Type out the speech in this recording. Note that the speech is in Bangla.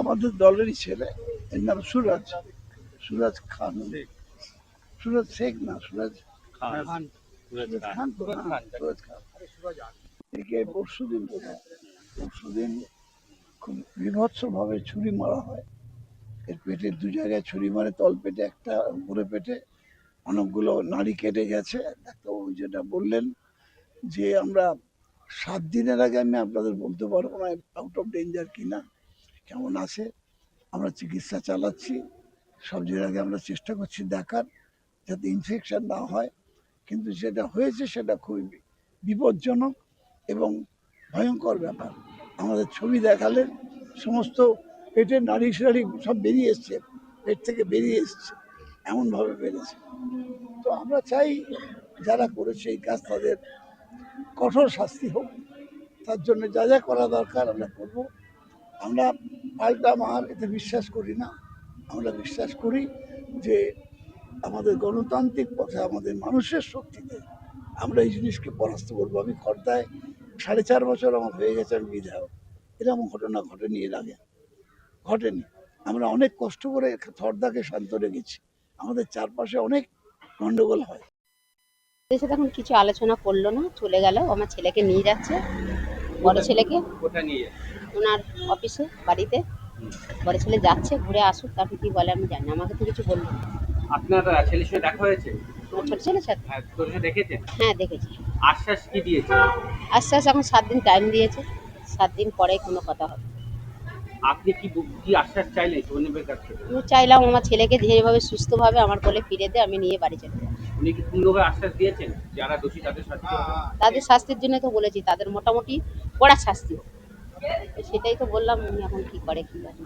আমাদের দলেরই ছেলে? এর নাম সুরাজ। সুরাজ খান। সুরাজ শেখ না সুরাজ সুরাজ খান। তো না, সুরাজ খান। একে পরশু দিন পরশু দিন খুব বিভৎস ভাবে ছুরি মারা হয়। এর পেটে দু জায়গায় ছুরি মারে। তল পেটে একটা উপরে পেটে। অনেকগুলো নাড়ি কেটে গেছে। ডাক্তারবাবু যেটা বললেন যে আমরা সাত দিনের আগে আমি আপনাদের বলতে পারব না আউট অফ ডেঞ্জার কিনা। কেমন আছে? আমরা চিকিৎসা চালাচ্ছি, সব জায়গায় আমরা চেষ্টা করছি দেখার যাতে ইনফেকশন না হয়। কিন্তু যেটা হয়েছে সেটা খুবই বিপজ্জনক এবং ভয়ঙ্কর ব্যাপার। আমাদের ছবি দেখালেন, সমস্ত পেটের নাড়ি সাড়ি সব বেরিয়ে এসছে, পেট থেকে বেরিয়ে এসছে, এমনভাবে বেড়েছে তো আমরা চাই যারা করেছে এই কাজ তাদের কঠোর শাস্তি হোক। তার জন্য যা যা করা দরকার আমরা করব। আমরা পাল্টা মার এতে বিশ্বাস করি না। আমরা বিশ্বাস করি যে আমাদের গণতান্ত্রিক পথে, আমাদের মানুষের শক্তিতে আমরা এই জিনিসকে পরাস্ত করব। আমি খর্দায় সাড়ে চার বছর আমার হয়ে গেছে আমি বিধায়ক। এরকম ঘটনা ঘটেনি এর আগে। ঘটেনি। আমরা অনেক কষ্ট করে থর্দাকে শান্ত রেখেছি। আমাদের চারপাশে অনেক গন্ডগোল হয়। সাথে এখন কিছু আলোচনা করল না, চলে গেল। আমার ছেলেকে নিয়ে যাচ্ছে। বড় ছেলেকে? ওনার অফিসে বাড়িতে। বড় ছেলে যাচ্ছে ঘুরে আসুক তারপর কি বলে আমি জানি আমাকে তো কিছু বলল আপনার ছেলের সাথে দেখা হয়েছে? আমার ছোট ছেলের সাথে। হ্যাঁ, দেখেছেন? হ্যাঁ দেখেছি। আশ্বাস কি দিয়েছে? আস্তে আস্তে এখন সাত দিন টাইম দিয়েছে। সাত দিন পরে কোনো কথা হবে। আপনি কি বু- কি আশ্বাস চাইলেন সৌনবের কাছ থেকে? চাইলাম আমার ছেলেকে যেভাবে সুস্থভাবে আমার কোলে ফিরে দে আমি নিয়ে বাড়ি চলে যাব উনি কি আশ্বাস দিয়েছেন? যারা দোষী, তাদের শাস্তি তাদের শাস্তির জন্য তো বলেছি, তাদের মোটামুটি কড়া শাস্তি। সেটাই তো বললাম, উনি এখন কি করে কি জানি।